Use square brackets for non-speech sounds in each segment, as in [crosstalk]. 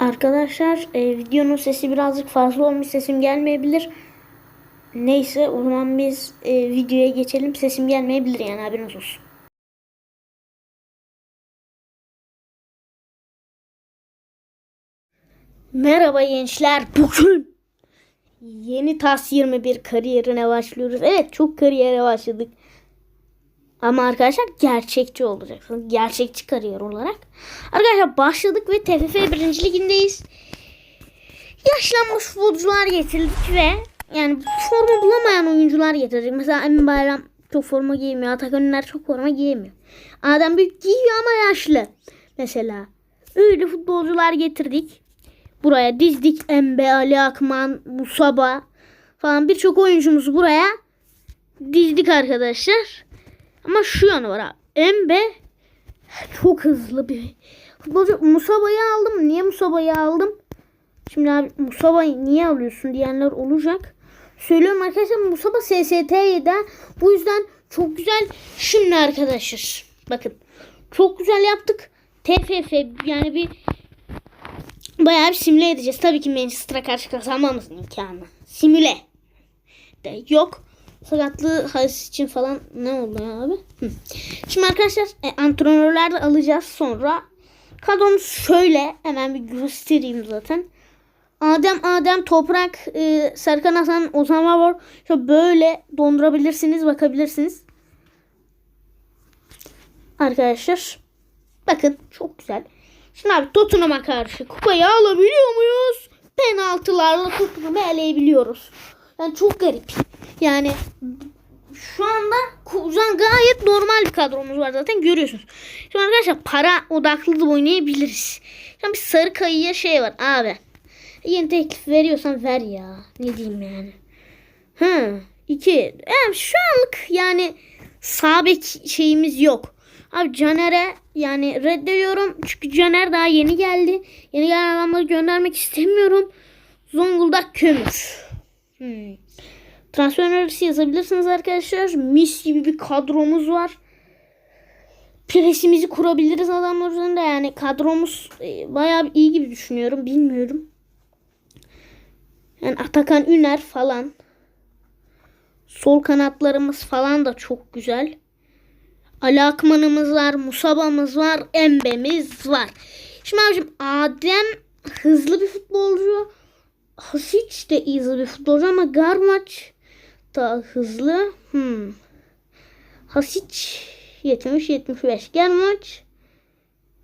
Arkadaşlar e, videonun sesi birazcık fazla olmuş sesim gelmeyebilir. Neyse o zaman biz e, videoya geçelim sesim gelmeyebilir yani haberiniz olsun. Merhaba gençler bugün yeni TAS 21 kariyerine başlıyoruz. Evet çok kariyere başladık. Ama arkadaşlar gerçekçi olacaksınız. Gerçekçi kariyer olarak. Arkadaşlar başladık ve TFF 1. ligindeyiz. Yaşlanmış futbolcular getirdik ve yani forma bulamayan oyuncular getirdik. Mesela Emin Bayram çok forma giymiyor. Atakan Üner çok forma giymiyor. Adem Büyük giyiyor ama yaşlı. Mesela öyle futbolcular getirdik. Buraya dizdik. Embe, Ali Akman, Musaba falan birçok oyuncumuzu buraya dizdik arkadaşlar. Ama şu yanı var abi. Embe çok hızlı bir futbolcu. Musaba'yı aldım. Niye Musaba'yı aldım? Şimdi abi Musaba'yı niye alıyorsun diyenler olacak. Söylüyorum arkadaşlar Musaba SST'de. Bu yüzden çok güzel. Şimdi arkadaşlar bakın. Çok güzel yaptık. TFF yani bir bayağı bir simüle edeceğiz. Tabii ki Manchester'a karşı kazanmamızın imkanı. Simüle de yok sakatlığı halis için falan ne oldu ya abi? Şimdi arkadaşlar e, antrenörler de alacağız sonra. Kadromuz şöyle hemen bir göstereyim zaten. Adem Adem Toprak e, Serkan Hasan Ozan var. Şöyle böyle dondurabilirsiniz bakabilirsiniz. Arkadaşlar bakın çok güzel. Şimdi abi Tottenham'a karşı kupayı alabiliyor muyuz? Penaltılarla Tottenham'ı eleyebiliyoruz. Yani çok garip. Yani şu anda Kuzan gayet normal bir kadromuz var zaten görüyorsunuz. Şimdi arkadaşlar para odaklı da oynayabiliriz. Şimdi bir sarı kayıya şey var abi. Yeni teklif veriyorsan ver ya. Ne diyeyim yani. Hı. iki. Yani şu anlık yani sabek şeyimiz yok. Abi Caner'e yani reddediyorum. Çünkü Caner daha yeni geldi. Yeni gelen adamları göndermek istemiyorum. Zonguldak kömür. Hmm. Transfer önerisi yazabilirsiniz arkadaşlar. Mis gibi bir kadromuz var. Presimizi kurabiliriz adamlar üzerinde. Yani kadromuz e, bayağı iyi gibi düşünüyorum. Bilmiyorum. Yani Atakan Üner falan. Sol kanatlarımız falan da çok güzel. Ali Akman'ımız var. Musaba'mız var. Embe'miz var. Şimdi abicim Adem hızlı bir futbolcu. Hasic de iyi bir futbolcu ama Garmaç daha hızlı. Hmm. Hasic 70 75 Garmaç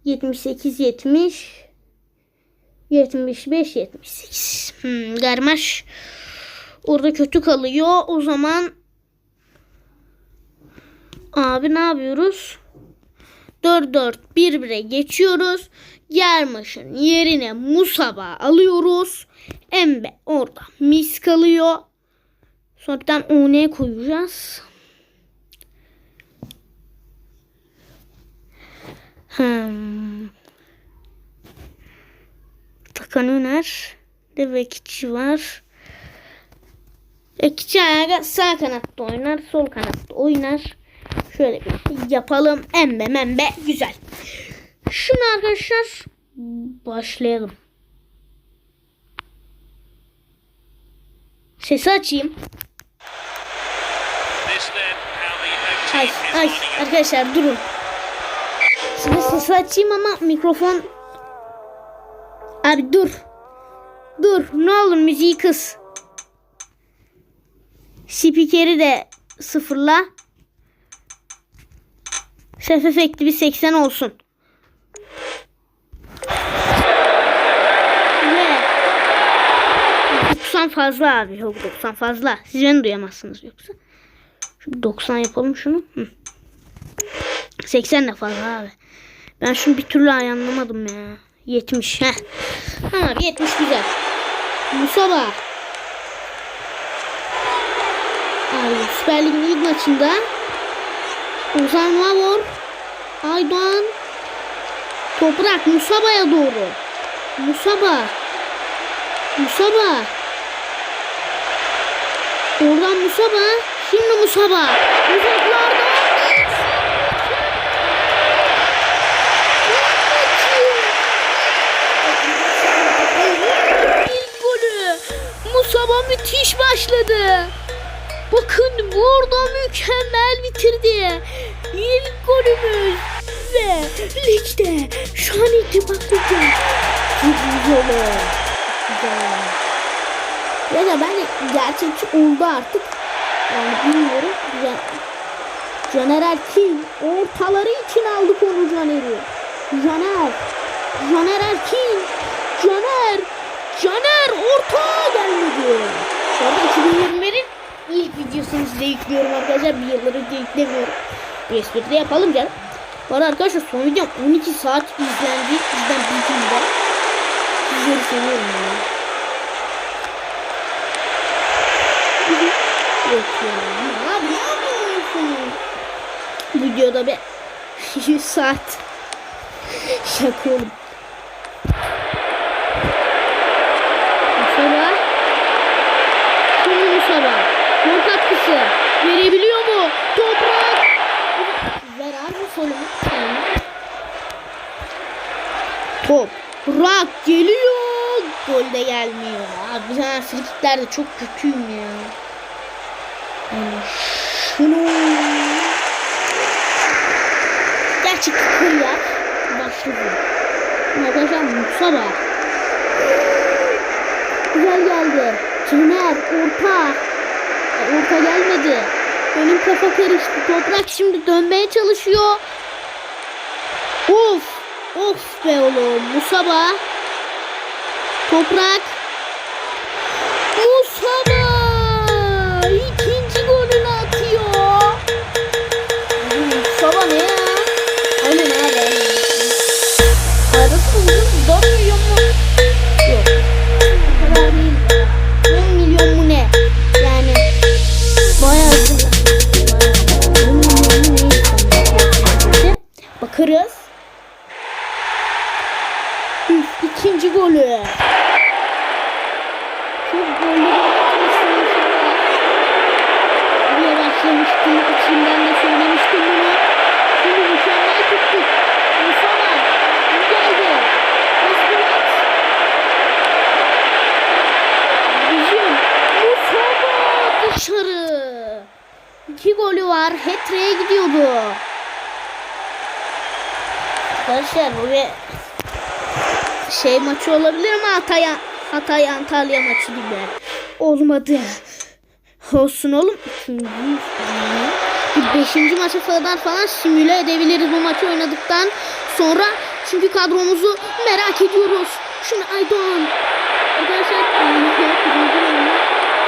78 70 75 78. Hmm, Garmaş orada kötü kalıyor. O zaman abi ne yapıyoruz? 4-4 1-1'e geçiyoruz. Germaş'ın yerine Musaba alıyoruz. Embe orada mis kalıyor. Sonradan ON koyacağız. Hmm. Takan Öner. De Vekici var. Vekici ayağı sağ kanatta oynar. Sol kanatta oynar. Şöyle bir yapalım. Embe membe güzel. Şunu arkadaşlar başlayalım. Sesi açayım. Ay, ay arkadaşlar durun. Şimdi sesi açayım ama mikrofon... Abi dur. Dur ne olur müziği kıs. Spikeri de sıfırla. Ses efekti bir 80 olsun. Ne? 90 fazla abi. Yok 90 fazla. Siz beni duyamazsınız yoksa. Şu 90 yapalım şunu. Hı. 80 de fazla abi. Ben şunu bir türlü ayarlamadım ya. 70. Heh. Tamam 70 güzel. Musaba. Abi Süper Lig'in ilk maçında Ozan Mavor Aydoğan Toprak Musaba'ya doğru. Musaba. Musaba. Oradan Musaba. Şimdi Musaba. Uzaklarda. Musaba müthiş başladı. Bakın burada mükemmel bitirdi. İlk golümüz ve ligde şu an itibariyle çok güzel. Ya da ben gerçekçi oldu artık. Yani bilmiyorum. Güzel. Caner ortaları için aldık onu Caner'i. Caner. Caner Erkin. Caner. Caner orta gelmedi. Şu anda 2021'in ilk videosunu size yüklüyorum arkadaşlar. Bir yıldır önce yüklemiyorum. Bir espri yapalım canım. Arada arkadaşlar son videom 12 saat izlendi. Bizden bildiğimde. Sizleri seviyorum yani. Yok ya. Abi ne yapıyorsun? Videoda bir [laughs] 100 saat. Oğlum. Musaba. Şimdi Musaba. Gol katkısı. Verebiliyor mu? Toprak. Ver abi solumu. Top. Rak geliyor. Gol de gelmiyor. Abi ben frikiklerde çok kötüyüm ya. Şunu gerçek kırıyak başladı. Arkadaşlar Musaba. Güzel geldi. Caner orta. E, Orta gelmedi. Benim kafa karıştı. Toprak şimdi dönmeye çalışıyor. Of. Of be oğlum. Musaba. Toprak. Hat-trick'e gidiyordu. Arkadaşlar bu bir şey maçı olabilir mi Hatay, Hatay Antalya maçı gibi. Olmadı. Olsun oğlum. Üçüncü, beşinci maça kadar falan simüle edebiliriz bu maçı oynadıktan sonra. Çünkü kadromuzu merak ediyoruz. Şimdi Aydoğan. Arkadaşlar [laughs]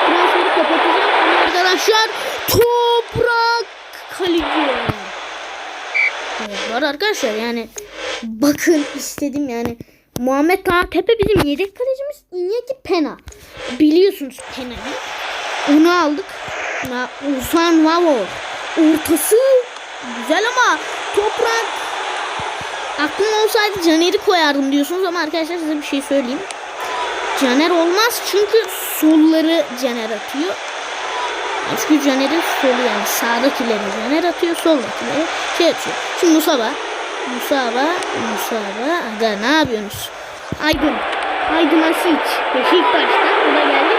transferi kapatacağım. Ama arkadaşlar toprak kaleci. Evet, var arkadaşlar yani bakın istedim yani Muhammed Taha Tepe bizim yedek kalecimiz Iñaki Pena. Biliyorsunuz Pena'yı. Onu aldık. Ya, Ozan Vavo. Ortası güzel ama toprak. Aklım olsaydı Caner'i koyardım diyorsunuz ama arkadaşlar size bir şey söyleyeyim. Caner olmaz çünkü solları Caner atıyor. Çünkü Caner'in solu yani sağdakileri Caner atıyor soldakileri şey atıyor. Şimdi Musaba. Musaba. Musaba. Aga ne yapıyorsunuz? Aydın. Aydın Asiç. Beşiktaş'ta. O da geldi.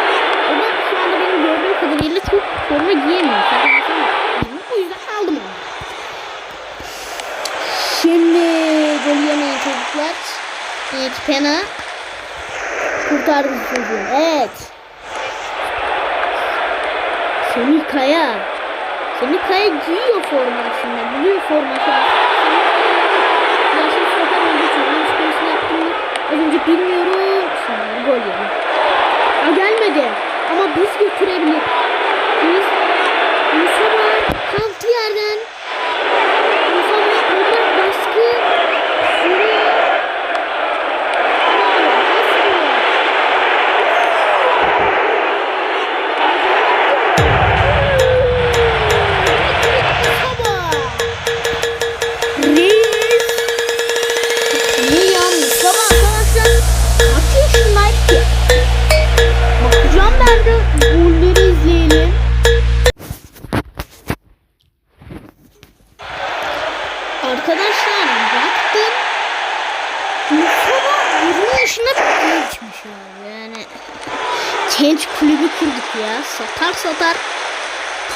O da şu anda benim gördüğüm kadarıyla çok forma giyemiyor. O yüzden aldım onu. Şimdi gol yemeyen çocuklar. Evet Pena. Kurtardı çocuğu. Evet. Semih Kaya. Semih Kaya giyiyor forma aslında. Biliyor forması. Yaşlı stoper olduğu için onun üstüne yaptım? Az önce bilmiyorum. Şimdi gol yedim. Ha gelmedi. Ama biz götürebilir. Biz Mustafa kalktı yerden.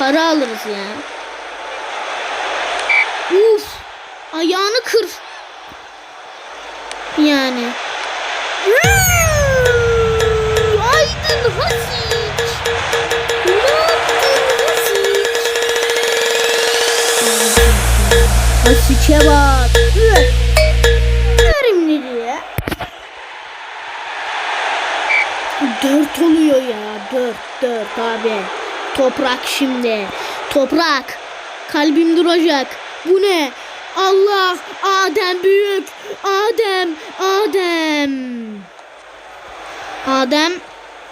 Para alırız ya. Uf! Ayağını kır. Yani. Aydın Hasic. Ne yaptın Hasic? Hasic'e bak. Verimli diye. Dört oluyor ya. Dört dört abi. Toprak şimdi. Toprak. Kalbim duracak. Bu ne? Allah. Adem büyük. Adem. Adem. Adem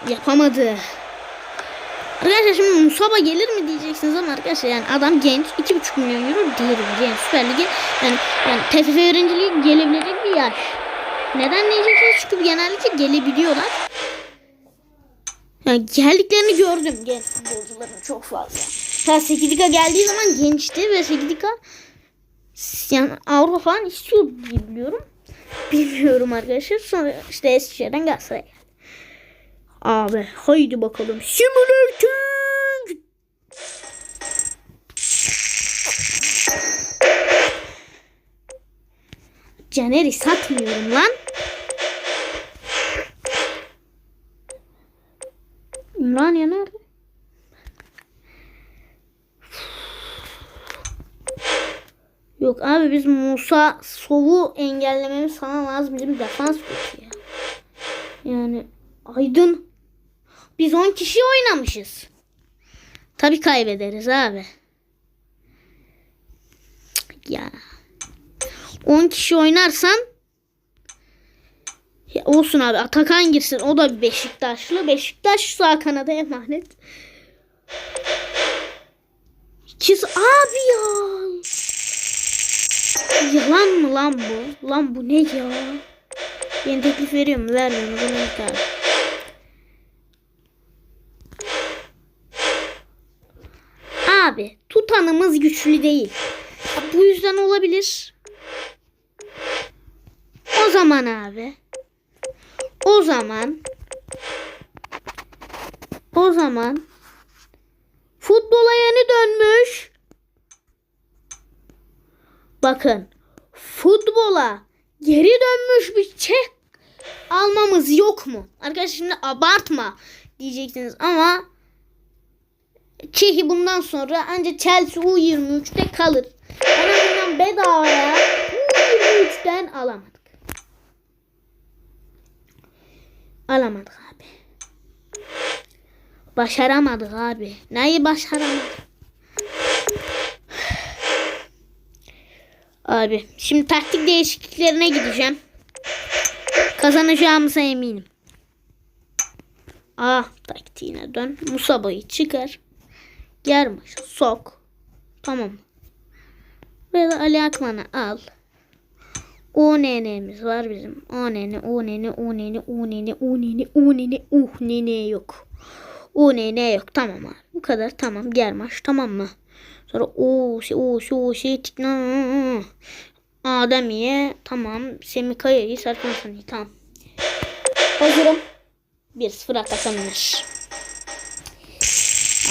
yapamadı. Arkadaşlar şimdi Musaba gelir mi diyeceksiniz ama arkadaşlar yani adam genç 2,5 milyon euro değil yani Süper Lig'e yani, yani TFF öğrenciliği gelebilecek bir yaş. Neden diyeceksiniz çünkü genellikle gelebiliyorlar. Yani geldiklerini gördüm genç futbolcuların çok fazla. Ha Sekidika geldiği zaman gençti ve Sekidika yani Avrupa falan istiyor diye biliyorum. Bilmiyorum arkadaşlar. Sonra işte Eskişehir'den Galatasaray'a. Abi haydi bakalım. Simulating. Caner'i satmıyorum lan. Yok abi biz Musa Sov'u engellememiz falan lazım. Bizim defans kötü ya. Yani Aydın. Biz 10 kişi oynamışız. Tabi kaybederiz abi. Ya. 10 kişi oynarsan ya olsun abi Atakan girsin. O da bir Beşiktaşlı. Beşiktaş sağ kanada emanet. İkiz abi ya. Yalan mı lan bu? Lan bu ne ya? Yeni teklif veriyor mu? Vermiyor mu? Bunu iptal. Abi tutanımız güçlü değil. Bu yüzden olabilir. O zaman abi. O zaman. O zaman. Futbola yeni dönmüş. Bakın. Futbola geri dönmüş bir Çek almamız yok mu? Arkadaşlar şimdi abartma diyeceksiniz ama Çehi bundan sonra ancak Chelsea U23'te kalır. En azından bedavaya U23'ten alamadık. Alamadık abi. Başaramadık abi. Neyi başaramadık? Abi şimdi taktik değişikliklerine gideceğim. Kazanacağımıza eminim. A taktiğine dön. Musaba'yı çıkar. Germaş'ı sok. Tamam. Ve de Ali Akman'ı al. O nenemiz var bizim. O nene, o nene, o nene, o nene, o nene, o nene, uh nene yok. O nene yok. Tamam abi. Bu kadar tamam. Germaş tamam mı? Sonra o şey o şey o şey Adem'iye tamam. Semikaya'yı Serkan San'ı tamam. Hazırım. 1-0 atakanlar.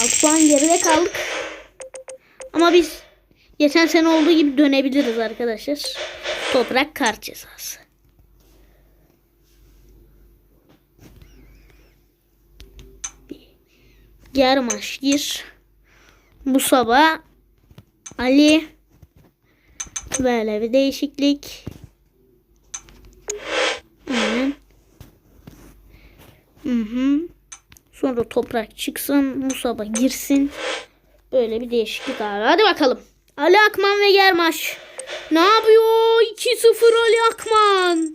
6 puan geride kaldık. Ama biz geçen sene olduğu gibi dönebiliriz arkadaşlar. Toprak kart cezası. Germaş gir. Bu sabah Ali böyle bir değişiklik. Aynen. Hı hı. Sonra toprak çıksın. Musaba girsin. Böyle bir değişiklik abi. Hadi bakalım. Ali Akman ve Germaş. Ne yapıyor? 2-0 Ali Akman.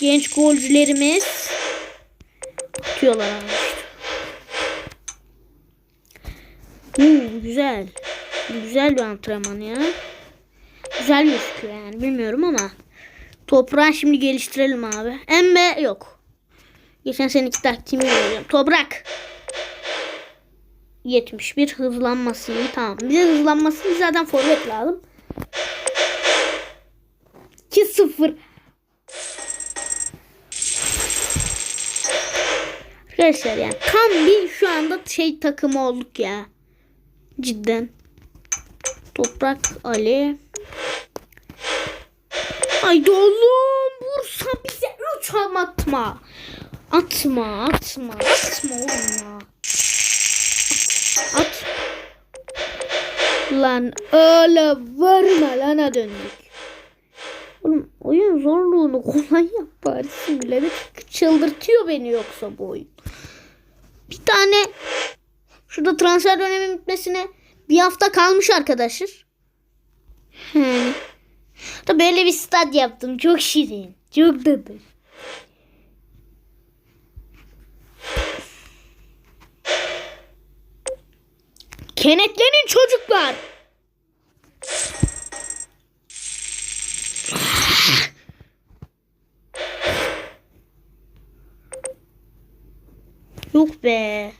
Genç golcülerimiz. Atıyorlar abi. Hmm, güzel. Güzel bir antrenman ya. Güzel gözüküyor yani bilmiyorum ama. Toprağı şimdi geliştirelim abi. Embe yok. Geçen seneki taktiğimi vereceğim. Toprak. 71 hızlanması iyi tamam. Bize hızlanması zaten forvet lazım. 2-0. Arkadaşlar yani tam bir şu anda şey takımı olduk ya. Cidden. Toprak Ali. Haydi oğlum vursa bize 3 atma. Atma atma atma oğlum ya. At. Lan öyle varma lana döndük. Oğlum oyun zorluğunu kolay yap bari simüleri. Çıldırtıyor beni yoksa bu oyun. Bir tane şurada transfer dönemi bitmesine bir hafta kalmış arkadaşlar. Da böyle bir stat yaptım. Çok şirin. Çok tatlı. Kenetlenin çocuklar. Yok be.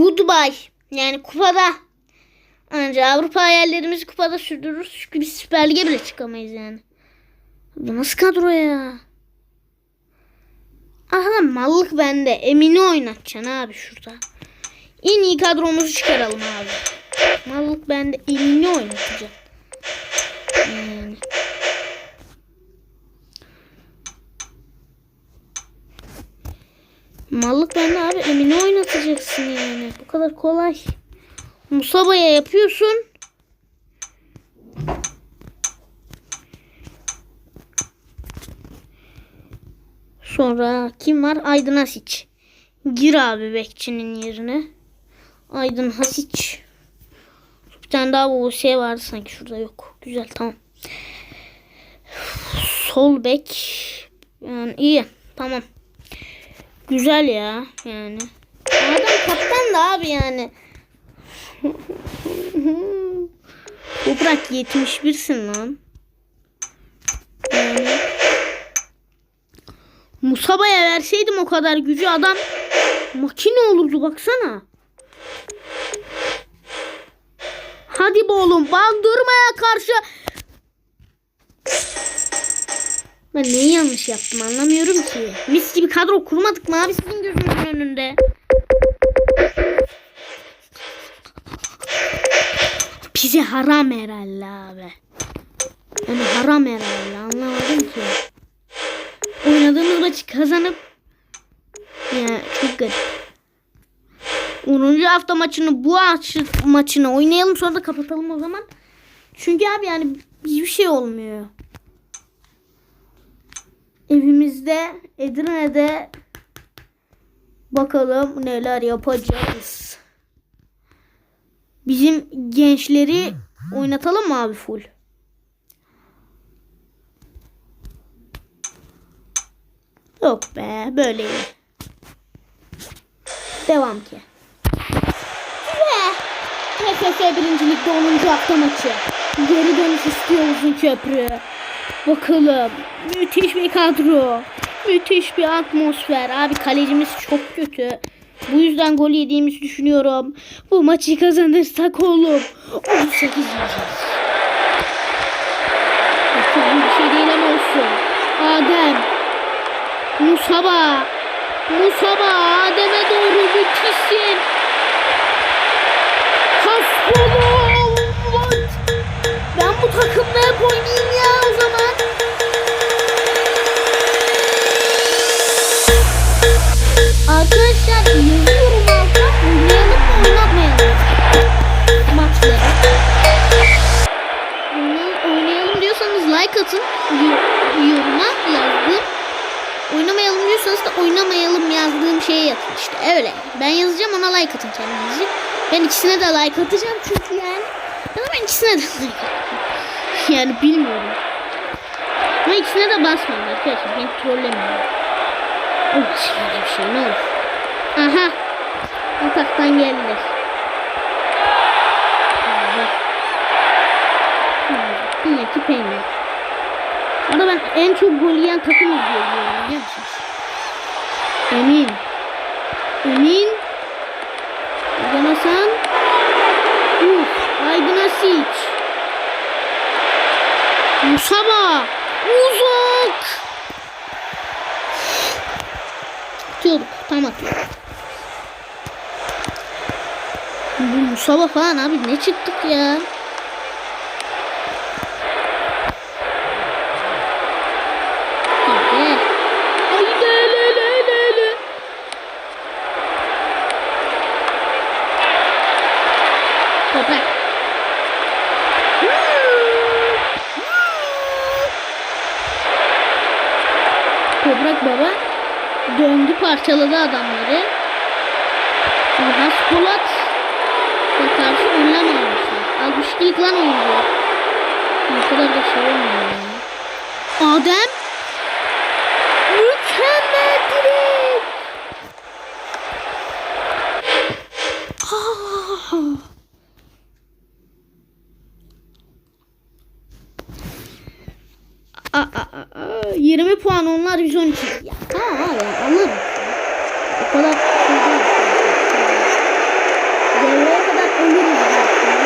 Goodbye. Yani kupada. Anca Avrupa hayallerimizi kupada sürdürürüz. Çünkü biz Süper Lig'e bile çıkamayız yani. Bu nasıl kadro ya? Aha mallık bende. Emin'i oynatacaksın abi şurada. En iyi kadromuzu çıkaralım abi. Mallık bende. Emin'i oynatacaksın. Yani. Mallık bende abi. Emin'i oynatacaksın yani. Bu kadar kolay. Musaba'ya yapıyorsun. Sonra kim var? Aydın Hasiç. Gir abi bekçinin yerine. Aydın Hasiç. Bir tane daha bu şey vardı sanki şurada yok. Güzel tamam. Sol bek. Yani iyi. Tamam. Güzel ya yani. Adam kaptan da abi yani. Toprak 71'sin lan. Yani. Musaba'ya verseydim o kadar gücü adam makine olurdu baksana. Hadi be oğlum bandırmaya karşı. Ben neyi yanlış yaptım anlamıyorum ki. Mis gibi kadro kurmadık mı abi sizin gözünüzün önünde? Bize haram herhalde abi. Yani haram herhalde anlamadım ki. Oynadığımız maçı kazanıp ya çok garip. 10. hafta maçını bu maçı, maçını oynayalım sonra da kapatalım o zaman. Çünkü abi yani hiçbir şey olmuyor. Evimizde Edirne'de bakalım neler yapacağız. Bizim gençleri oynatalım mı abi full? Yok be böyle iyi. Devam ki. Ve TFF 1. Lig'de 10. hafta maçı. Geri dönüş istiyor uzun köprü. Bakalım. Müthiş bir kadro. Müthiş bir atmosfer. Abi kalecimiz çok kötü. Bu yüzden gol yediğimizi düşünüyorum. Bu maçı kazanırsak oğlum. 18 yiyeceğiz. Bir şey değil ama olsun. Adem. Musaba. Musaba Adem'e doğru müthişsin. Hasbullah. Atın. Yo- yoruma yazdım. Oynamayalım diyorsanız da oynamayalım yazdığım şeye yatın işte öyle. Ben yazacağım ona like atın kendinizi. Ben ikisine de like atacağım çünkü yani. Ya ben ikisine de [laughs] like atacağım. Yani bilmiyorum. Ama ikisine de basmayın arkadaşlar. Beni trollemeyin. Oh şöyle bir şey ne olur. Aha. Ataktan geldiler. en çok gol yiyen takım izliyor biliyor musunuz? Emin. Emin. Aydın Hasan. Uf. Aydın Asiç. Musaba. Uzak. Tutuyorduk. Tam atıyorduk. Bu Musaba falan abi ne çıktık ya. Toprak baba döndü parçaladı adamları. Has Polat ve karşı önlem almışlar. 62'lik lan oyuncu. Ne kadar da şey olmuyor. Adem mükemmel direkt. Ah. Aa, aa, aa, 20 puan onlar biz 12. Ya tamam abi anladım. O kadar. Devreye kadar ölürüz. zaten.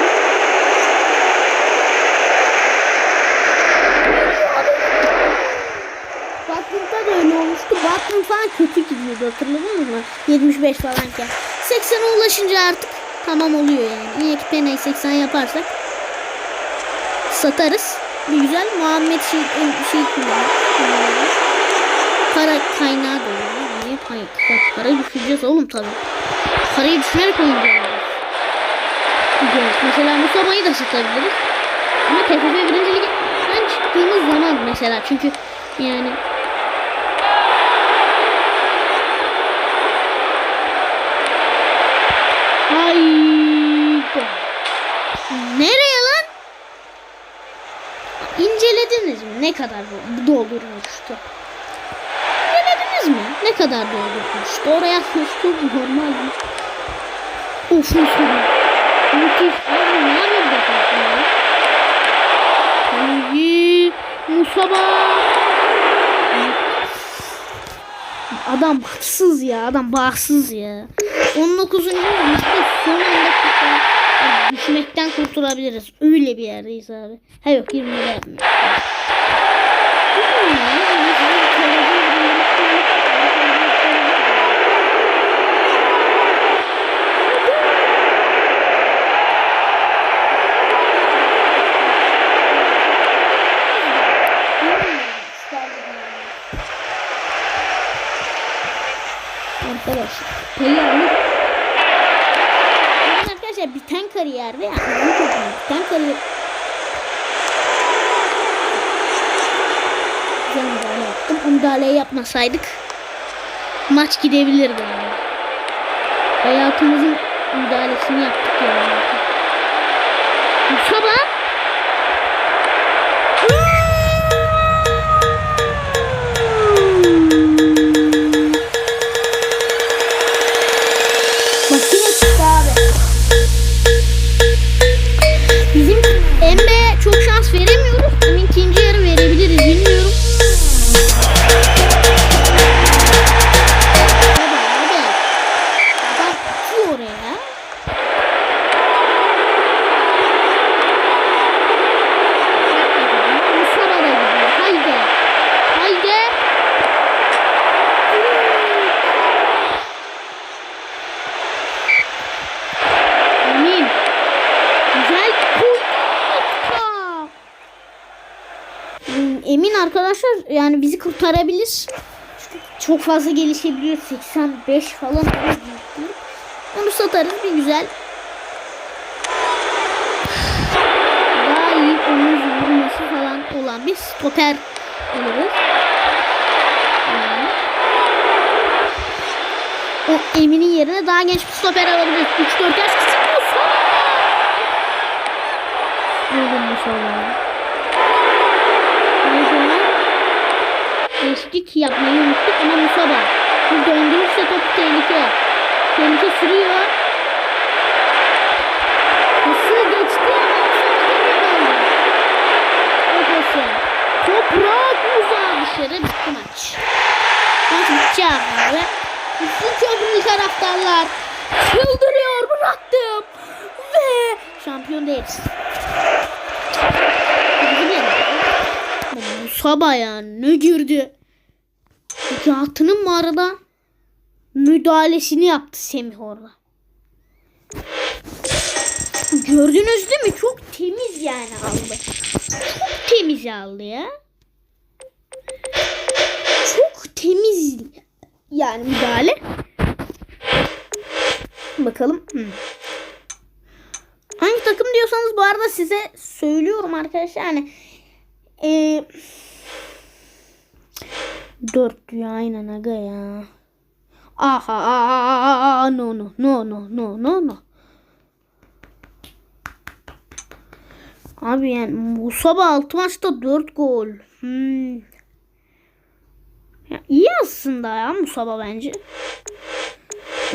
Batman'da da öyle olmuştu. Batman falan kötü gidiyordu hatırladın mı? 75 falanken. 80'e ulaşınca artık tamam oluyor yani. İyi ki Pena'yı 80 yaparsak satarız. Bir güzel Muhammed şey, şey kullanır. Para kaynağı da olur. Niye para, ya para düşüreceğiz oğlum tabi. Parayı düşünerek oynayacağız. Mesela Musaba'yı da satabiliriz. Ama TFF birinci ligden çıktığımız zaman mesela çünkü yani Hayda. Nereye lan? İncelediniz mi? Ne kadar bu- doldurmuştu? İncelediniz mi? Ne kadar doldurmuştu? Oraya atmış çok normal mi? Of Mustafa. Müthiş. Abi ne yapıyor bu defa ya? Ay, Musaba. Adam bahtsız ya. Adam bahtsız ya. 19. yüzyılda son anda kurtar- yani düşmekten kurtulabiliriz. Öyle bir yerdeyiz abi. Ha yok 20 lira yapmıyor. Arkadaşlar. Kariyer Arkadaşlar biten kariyerde yani çok. Biten kariyer Güzel müdahale yaptım. O müdahaleyi yapmasaydık maç gidebilirdi yani. Hayatımızın müdahalesini yaptık yani. Mustafa oraya. Emin arkadaşlar yani bizi kurtarabilir. Çok fazla gelişebiliyor. 85 falan. Satarız bir güzel. Daha iyi omuz vurması falan olan bir stoper oluruz. O Emin'in yerine daha genç bir stoper alabiliriz. 3-4 yaş küçük olsa. Uygun sonra. O zaman değişiklik yapmayı unuttuk ama Musaba. Şu döndürürse top tehlike. Tehlike sürüyor. Pası geçti ama tekrar aldı. O pası. Toprak uzağa dışarı bitti maç. Maç bitecek abi. Bütün köprülü taraftarlar çıldırıyor bıraktım. Ve şampiyon değiliz. Musaba ya ne girdi. Yatının mı arada? Müdahalesini yaptı Semih orada. Gördünüz değil mi? Çok temiz yani aldı. Çok temiz aldı ya. Çok temiz yani müdahale. Bakalım. Hmm. Hangi takım diyorsanız bu arada size söylüyorum arkadaşlar. Yani eee Dört diyor aynen aga ya. Aha no no no no no no no. Abi yani Musaba 6 maçta 4 gol. Hmm. Ya iyi aslında ya Musaba bence.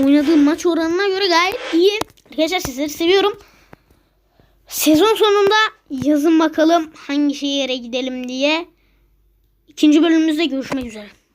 Oynadığı maç oranına göre gayet iyi. Arkadaşlar sizleri seviyorum. Sezon sonunda yazın bakalım hangi şehire gidelim diye. İkinci bölümümüzde görüşmek üzere.